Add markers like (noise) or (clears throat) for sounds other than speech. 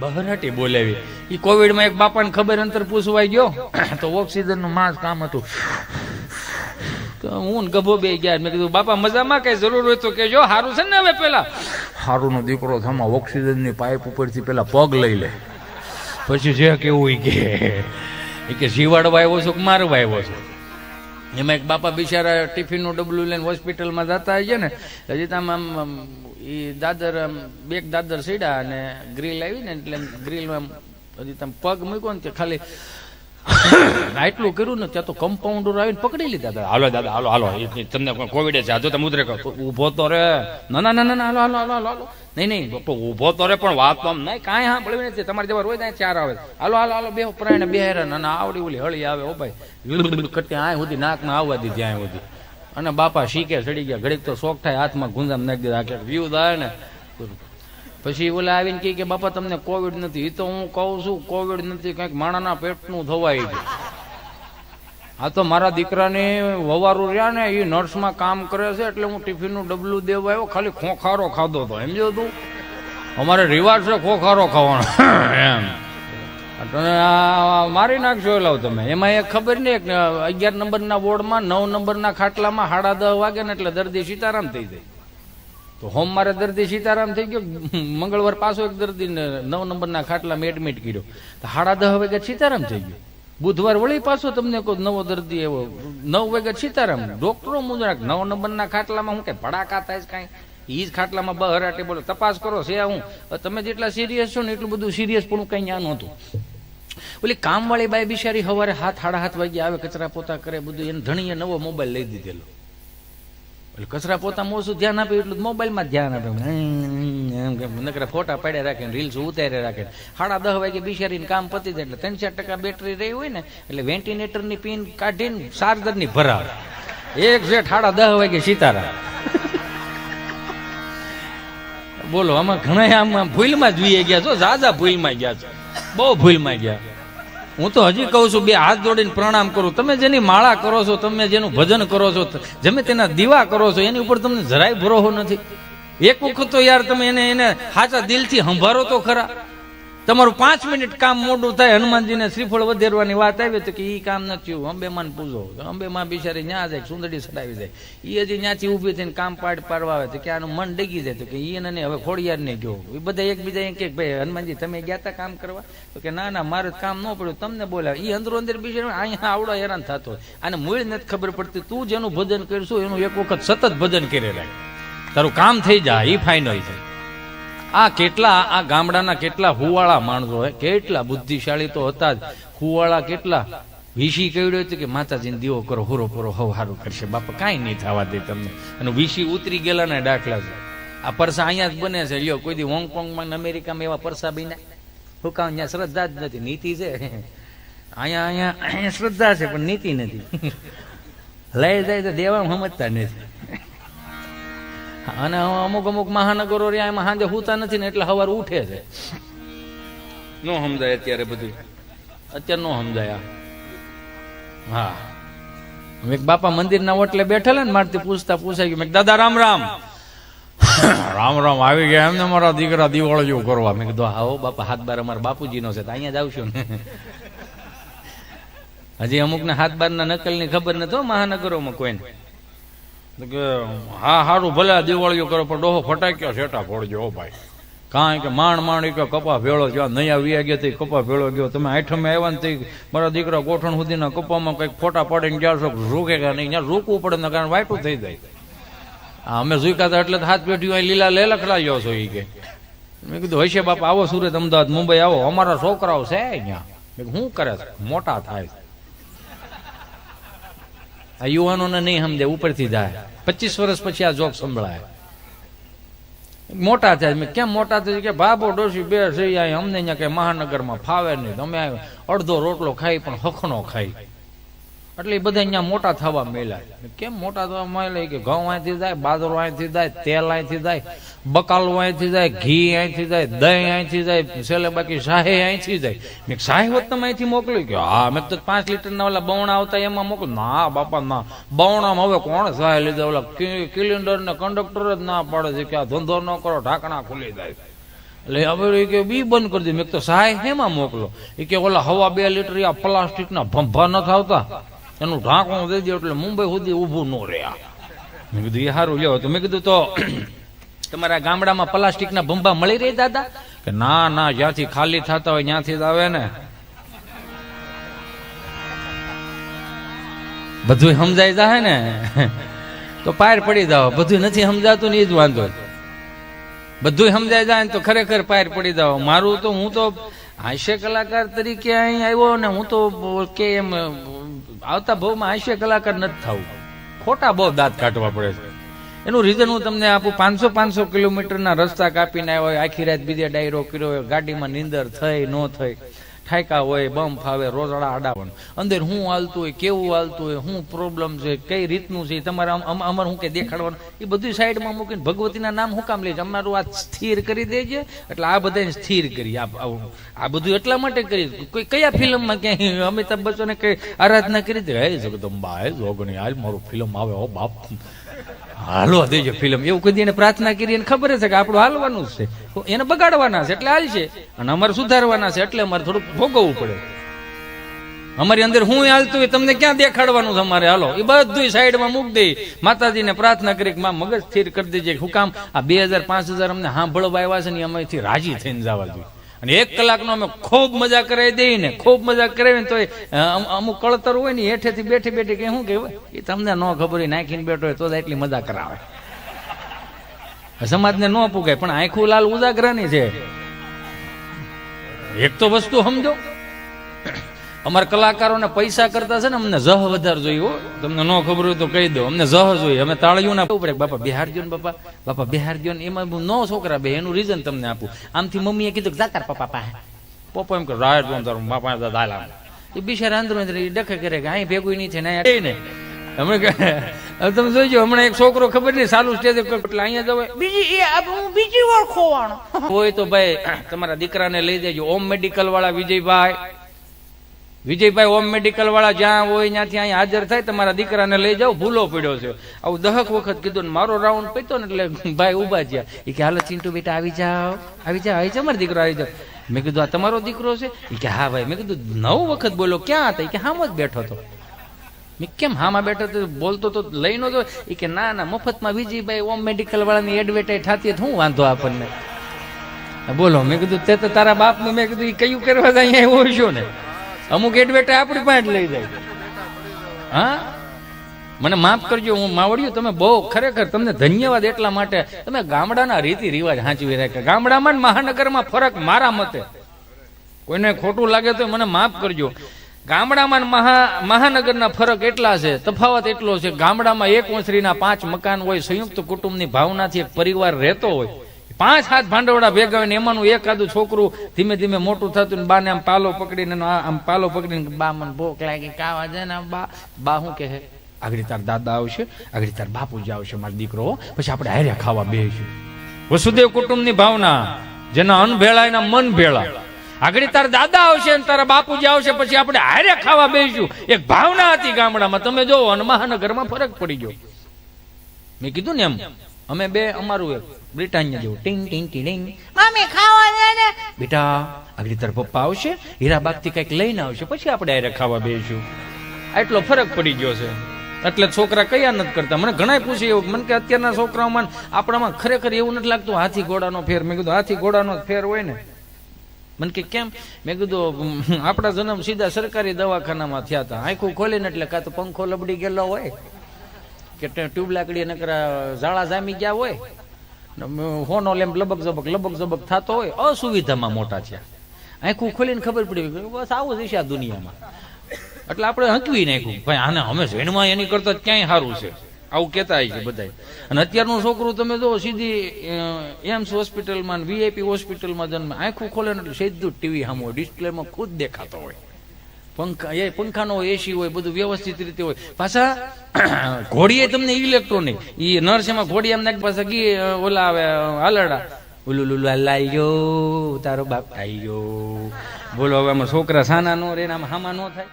બહરાટી બોલાવી. એ કોવિડમાં એક બાપાને ખબર અંતર પૂછવાઈ ગયો તો ઓક્સિજનનું માસ કામ હતું. તો હું ને ગભો બે ગયા. મેં કીધું બાપા મજામાં કઈ જરૂર હોય તો કેજો સારું છે ને હવે પેલા? હારું નો દીકરો થામાં ઓક્સિજનની પાઇપ ઉપરથી પેલા પગ લઈ લે. પછી જે કેવું કે કે જીવાડવા આવ્યો છું કે મારવા આવ્યો છું? એમાં એક બાપા બિચારા ટિફિનનું ડબલું લઈને હોસ્પિટલમાં જતા હશે ને હજી તમે આમ એ દાદર આમ બે દાદર સીડા અને ગ્રીલ આવી ને એટલે ગ્રીલમાં હજી તમે પગ મૂક્યો ને તે ખાલી આટલું કર્યું ને ત્યાં તો કમ્પાઉન્ડર આવીને પકડી લીધા દાદા હાલો દાદા, હાલો હાલો. તમને કોવિડે છે. આ જો તમે ઉતરે ઊભો તો રે. ના ના ના ના હાલો હાલો હાલો હાલો. નહીં નહીં ઊભો તો રે, પણ વાત તો આમ નહીં. કાંઈ હા પડવી નથી. તમારે જેવા રોજ ચાર આવે હાલો હાલો હાલો બે પ્રાણ બે હેરા ના આવડી ઓલી હળી આવે, ઓ ભાઈ. કરતી આ સુધી નાકમાં આવવા દીધી આ સુધી. અને બાપા શીખે ચડી ગયા. ઘડીક તો શોખ થાય, હાથમાં ગુંજામ નાખી દીધા. કે વ્યૂ થાય ને. પછી ઓલા આવીને કહે કે, બાપા, તમને કોવિડ નથી. એ તો હું કહું છું કોવિડ નથી, કંઈક માણાના પેટનું થવાય છે આ તો મારા દીકરાને વવારું રહ્યા ને એ નર્સમાં કામ કરે છે, એટલે હું ટિફિનનું ડબલું દેવા આવ્યો, ખાલી ખોખારો ખાધો હતો એમ જો તું? અમારે રિવાજ છે ખોખારો ખાવાનો. (laughs) એમ. તમે મારી નાખશો લાવ તમે. એમાં એક ખબર નહીં અગિયાર નંબરના વોર્ડમાં, નવ નંબરના ખાટલામાં સાડા દસ વાગે ને એટલે દર્દી સીતારામ થઈ જાય. તો હોમ મારે દર્દી સીતારામ થઈ ગયો. મંગળવાર પાછો એક દર્દી નવ નંબરના ખાટલામાં એડમિટ કર્યો. તો સાડા દહ વાગે સીતારામ થઈ ગયો. બુધવાર વળી પાછો તમને કોઈ નવો દર્દી એવો. નવ વાગે સીતારામ. ડોક્ટરો મુજરાક નવ નંબરના ખાટલામાં હું કે ભડાકા થાય છે કાંઈ? ઈ જ ખાટલામાં બહરાટે બોલો. તપાસ કરો, છે હું. તમે જેટલા સિરિયસ છો ને એટલું બધું સિરિયસ પણ કઈ ત્યાં નહોતું. ઓલી કામવાળી બાઈ બિચારી સવારે હાથ હાડા હાથ વાગ્યા આવે, કચરા પોતા કરે, બધું એને ધણીએ નવો મોબાઈલ લઈ દીધેલો. એટલે કચરા પોતામાં મોસું ધ્યાન આપે એટલું મોબાઈલમાં ધ્યાન આપે. એમ કે નકરા ફોટા પાડ્યા રાખે રીલ્સ ઉતાર્યા રાખે. સાડા દસ વાગે બિચારીને કામ પતી જાય એટલે ત્રણ ચાર ટકા બેટરી રહી હોય ને એટલે વેન્ટિલેટરની પિન કાઢીને ચાર્જરની ભરાવે. એક જેટ સાડા દસ વાગે સીતારા બોલો, આમાં ઘણા આમ ભૂલમાં જ જોઈએ ગયા છો ઝાઝા ભૂલમાં ગયા છો. બહુ ભૂલમાં ગયા. હું તો હજી કહું છું, બે હાથ જોડીને પ્રણામ કરું. તમે જેની માળા કરો છો, તમે જેનું ભજન કરો છો જમે તેના દીવા કરો છો, એની ઉપર તમને જરાય ભરોહો નથી. એક વખત તો યાર તમે એને એને સાચા દિલથી સંભારો તો ખરા. તમારું પાંચ મિનિટ કામ મોડું થાય, હનુમાનજીને શ્રીફળ વધેરવાની વાત આવી તો કે ઈ કામ નથી થયું. અંબેમાન પૂજો. અંબેમાં બિચારી ન્યા જાય સુંદડી સડાવી જાય. એ હજી ન્યાથી ઊભી થઈને કામ પાડ પાડવા આવે તો કે આનું મન ડગી જાય તો કે એને નહીં, હવે ખોડિયાર નહીં ગયો એ બધા એકબીજા એમ કે ભાઈ, હનુમાનજી, તમે ગયા હતા કામ કરવા? તો કે ના ના, મારે કામ ન પડ્યું. તમને બોલાવે. એ અંદરો અંદર બિચારો અહીંયા આવડો હેરાન થતો આને મૂળ નથી ખબર પડતી. તું જેનું ભજન કરશું, એનું એક વખત સતત ભજન કરી રાખ. તારું કામ થઈ જાય એ ફાઇનલ થાય આ કેટલા, આ ગામડાના કેટલા હુવાળા માણસો હે કેટલા બુદ્ધિશાળી તો હતા જ. હુવાળા કેટલા. વિશી કહ્યું હતું કે, માતાજીને દીવો કરો હોરો પોરો હવ સારું કરશે. બાપા, કાંઈ નહીં થવા દે તમને. અને વિશી ઉતરી ગયેલાના દાખલા છે. આ પરસા અહીંયા જ બને છે. લ્યો, કોઈ દી હોંગકોંગમાં ને અમેરિકામાં એવા પરસા બન્યા. હું કામ અહીંયા શ્રદ્ધા જ નથી. નીતિ છે. અહીંયા અહીંયા શ્રદ્ધા છે, પણ નીતિ નથી. (laughs) લઈ જાય તો દેવામાં સમજતા નથી. અને અમુક અમુક મહાનગરો રહ્યા એમાં સાંજે હુતા નથી ને એટલે સવાર ઉઠે છે. નો સમજાય અત્યારે બધું. અત્યારે નો સમજાય હા. એક બાપા મંદિરના ઓટલે બેઠેલા ને મારથી પૂછતા પૂછાઈ ગયું મેં દાદા રામ રામ. રામ રામ આવી ગયા એમને મારા દીકરા દિવાળો જેવું કરવા. મેં કીધું હા બાપા હાથ બાર અમારા બાપુજીનો છે તો અહીંયા જ આવશું ને. હજી અમુકને હાથ બારના નકલની ખબર નથી મહાનગરોમાં કોઈને. કે, હા સારું ભલે દિવાળીઓ કરો, પણ ડોહો ફટાક્યો શેટા ફોડજો ભાઈ. કાંઈ કે માંડ માણ કે કપા ભેળો જો નહીં આવી ગયા તે કપા ભેળો ગયો. તમે આઠમે આવ્યા ને તે મારા દીકરા ગોઠણ સુધીના કપામાં કંઈક ફોટા પાડીને છો, રૂકે કે નહીં, ત્યાં રૂકવું પડે ને કારણ વાટું થઈ જાય. અમે ઝુકા હતા એટલે હાથ પેઢીઓ લીલા લે લખડાયો છો એ કે. મેં કીધું, હશે બાપા, આવો સુરત, અમદાવાદ, મુંબઈ, આવો. અમારા છોકરાઓ છે અહીંયા. શું કરે મોટા થાય આ યુવાનોને નહીં સમજે, ઉપરથી જાય. પચીસ વર્ષ પછી આ જોક સંભળાય. મોટા થયા મેં કેમ મોટા થયા કે બાબો ડોસી બે છે અમને અહીંયા કઈ મહાનગરમાં ફાવે નહીં. તમે અડધો રોટલો ખાઈ પણ હખનો ખાઈ. એટલે એ બધા અહીંયા મોટા થવા મળ્યા કેમ મોટા થવા મળ્યા કે ઘઉં અહીંથી જાય, બાજરો અહીંથી જાય, તેલ અહીંથી જાય, બકાલું અહીંથી જાય, ઘી અહીંથી જાય, દહીં અહીંથી જાય, છેલ્લે બાકી શાહે અહીંથી જાય. મેં શાહે વત તમે અહીંથી મોકલ્યું? કે, હા, મેં તો પાંચ લીટરના ઓલા બવણા આવતા એમાં મોકલું ના, બાપા, ના. બવણામાં હવે કોણ શાહે લીધા? ઓલા કિલિન્ડર ને કંડક્ટર જ ના પાડે છે કે આ ધંધો ન કરો, ઢાંકણા ખુલી જાય. એટલે હવે એ કે, બી બંધ કરી દે. મેં તો સહાય હેમાં મોકલો. એ કે, ઓલા હવા બે લીટર આ પ્લાસ્ટિકના ભંભા નથી આવતા એનું ઢાંકણું દઈ દે એટલે મુંબઈ સુધી ઊભું ન રહ્યા. મેં કીધું, એ સારું લ્યો. તો મેં કીધું, તો (clears throat) તમારા ગામડામાં પ્લાસ્ટિકના ભંભા મળી રહી દાદા? કે, ના ના, જ્યાંથી ખાલી થતા હોય ત્યાંથી જ આવે ને. બધું સમજાઈ જાય ને? (laughs) તો પાર પડી જાવ બધું નથી સમજાતું ને એ જ વાંધો. બધું સમજાઈ જાય ને તો ખરેખર પાર પડી જાવ મારું તો હું તો હાસ્ય કલાકાર તરીકે અહીં આવ્યો ને હું તો કે એમ આવતા ભાવમાં હાસ્ય કલાકાર નથી થવું. ખોટા બહુ દાંત કાઢવા પડે છે. એનું રીઝન હું તમને આપું, પાંચસો પાંચસો કિલોમીટરના રસ્તા કાપીને આવ્યો આખી રાત બીજે ડાયરો કર્યો ગાડીમાં નીંદર થઈ, ન થઈ. ઠાયકા હોય બમ ફાવે, રોજડા અડાવવાનું અંદર શું હાલતું હોય, કેવું હાલતું હોય શું પ્રોબ્લેમ છે, કઈ રીતનું છે તમારે અમ- અમ- અમારે શું કે દેખાડવાનું. એ બધું સાઈડમાં મૂકીને ભગવતીના નામ શું કામ લે છે અમારું આ સ્થિર કરી દેજે. એટલે આ બધાને સ્થિર કરી આવું. આ બધું એટલા માટે કરી. કોઈ કયા ફિલ્મમાં ક્યાંય અમિતાભ બચ્ચને કઈ આરાધના કરી દે હે જગદંબા, હે જોગણી હાલ મારું ફિલ્મ આવે, હો બાપ. હાલવા દેજો ફિલ્મ. એવું કદી એને પ્રાર્થના કરી ખબર છે કે આપણું હાલવાનું છે. એને બગાડવાના છે એટલે હાલશે. અને અમારે સુધારવાના છે એટલે અમારે થોડુંક ભોગવવું પડે. અમારી અંદર હું હાલતું હોય તમને ક્યાં દેખાડવાનું છે અમારે? હાલો, એ બધું સાઈડમાં મૂક દે. માતાજીને પ્રાર્થના કરી કે માં મગજ સ્થિર કરી દેજે. હું કામ? આ બે હજાર, પાંચ હજાર અમને સાંભળવા આવ્યા છે ને એ રાજી થઈને જવા જોઈએ અને એક કલાકનો અમે ખૂબ મજા કરાવી દઈએ ને ખૂબ મજા કરાવી તો અમુક કળતર હોય ને હેઠેથી બેઠી બેઠી કે શું કહેવાય એ તમને ન ખબર હોય, નાખીને બેઠો હોય તો જ એટલી મજા કરાવે. સમાજને ન પૂગાય, પણ આંખું લાલ ઉજાગરાની છે. એક તો વસ્તુ સમજો. અમારા કલાકારોને પૈસા કરતા છે ને અમને જહ વધારે જોઈએ હો. તમને ન ખબર હોય તો કહી દો અમને જહ જોઈએ. અમે તાળીઓ ના પડે બાપા બિહાર ગયો ને બાપા? બાપા બિહાર ગયો ને એમાં નો છોકરા બે એનું રીઝન તમને આપું. આમથી મમ્મીએ કીધું કે જાકાર પપ્પા પાસે. પપ્પા એમ કે રાય દો તારું બાપા દાલા એ બિચારા અંદર એ ડખે કરે કે અહીં ભેગું નહીં છે ને ને હવે તમે જોઈજો હમણાં એક છોકરો ખબર નહીં સારું સ્ટેજ એટલે અહીંયા જવાય બીજી એ હું બીજી વાર ખોવાનો હોય તો ભાઈ તમારા દીકરાને લઈ દેજો ઓમ મેડિકલ વાળા વિજયભાઈ. વિજયભાઈ ઓમ મેડિકલ વાળા જ્યાં હોય ત્યાંથી અહીંયા હાજર થાય, તમારા દીકરાને લઈ જાઓ, ભૂલો પડ્યો છે. આવું દહક વખત કીધું ને મારો રાઉન્ડ પીતો ને એટલે ભાઈ ઊભા થયા. એ કે, હાલો ચિંટુ બેટા, આવી જાઓ આવી જાઓ આવી જાઓ મારો દીકરો આવી જાઓ. મેં કીધું, આ તમારો દીકરો છે? એ કે, હા ભાઈ. મેં કીધું, નવ વખત બોલો ક્યાં હતા? એ કે, હામ જ બેઠો હતો. મેં કેમ હામાં બેઠો તો બોલતો તો લઈ નતો એ કે, ના ના, મફતમાં વિજયભાઈ ઓમ મેડિકલ વાળાની એડવર્ટાઈઝ થતી શું વાંધો આપણને. બોલો, મેં કીધું, તે તો તારા બાપનું. મેં કીધું એ કયું કરવા અહીંયા એવું છો ને? અમુક એડવર્ટાઈઝ આપણી પાસે લઈ જાય. હા? મને માફ કરજો, હું માવડ્યું, તમે બહુ ખરેખર તમને ધન્યવાદ એટલા માટે. તમે ગામડાના રીતિ રિવાજ સાચવી રાખ્યા. ગામડામાં ને મહાનગરમાં ફરક મારા મતે. કોઈને ખોટું લાગે તો મને માફ કરજો. ગામડામાં મહા, મહાનગરના ફરક એટલા છે, તફાવત એટલો છે. ગામડામાં એક ઓસરીના પાંચ મકાન હોય, સંયુક્ત કુટુંબની ભાવનાથી એક પરિવાર રહેતો હોય. પાંચ હાથ ભાંડવડા ભેગા હોય ને એમાંનું એકાદું છોકરું ધીમે ધીમે મોટું થતું ને બાને આમ પાલો પકડીને આમ પાલો પકડીને બા, મને ભૂખ લાગી કાવા છે ને બા. બા શું કહે? આગળ તાર દાદા આવશે, આગળ તાર બાપુજી આવશે, મારો દીકરો પછી આપણે હારે ખાવા બેસીશું વસુદેવ કુટુંબની ભાવના, જેના અન ભેળા એના મન ભેળા આગળ તાર દાદા આવશે ને તારા બાપુજી આવશે, પછી આપણે હારે ખાવા બેસીશું એક ભાવના હતી ગામડામાં. તમે જો અને મહાનગરમાં ફરક પડી ગયો. મેં કીધું ને એમ અમે બે અમારું એક બ્રિટાનિયા જેવું. ટીંગ ટીંગ ટીંગ. મમ્મી ખાવા દે ને. બેટા આગલી તરફ પપ્પા આવશે હીરાબાગથી કંઈક લઈને આવશે પછી આપણે હારે ખાવા બેસીશું. આટલો ફરક પડી ગયો છે. એટલે છોકરા કયા નથી કરતા? મને ઘણા પૂછે એવું મને કે અત્યારના છોકરાઓમાં આપણામાં ખરેખર એવું નથી લાગતું હાથી ઘોડાનો ફેર. મેં કીધું હાથી ઘોડાનો ફેર હોય ને. મને કે કેમ? મેં કીધું આપણા જન્મ સીધા સરકારી દવાખાનામાં થયા હતા. આંખું ખોલીને એટલે કાં તો પંખો લબડી ગયેલો હોય. કે ટ્યુબ લાકડી નકરા ઝાડા જામી ગયા હોય હોનો લેમ્પ લબક ઝબક લબક ઝબક થતો હોય, અસુવિધામાં મોટા છે આંખું ખોલીને ખબર પડી બસ આવું જ છે આ દુનિયામાં. એટલે આપણે હંકવી નાખ્યું, ભાઈ, આને અમે ઝેણમાં એની કરતા ક્યાંય સારું છે? આવું કહેતા છે બધા અને અત્યારનું છોકરું તમે જો સીધી એમ્સ હોસ્પિટલમાં વીઆઈપી હોસ્પિટલમાં જન્મ, આંખું ખોલે એટલે સીધું ટીવી સામે ડિસ્પ્લેમાં ખુદ દેખાતો હોય. પંખા, એ પંખાનો એસી હોય, બધું વ્યવસ્થિત રીતે હોય. પાછા (clears throat) ઘોડીએ તમને ઇલેક્ટ્રોનિક એ નર્સ એમાં ઘોડી એમ નાખી પાછા ગી ઓલા આવે હાલડા ઉલુ લુલુ લાઈયો તારો બાપ આઈયો બોલો, હવે આમાં છોકરા સાના નો રે આમાં હામા નો થાય.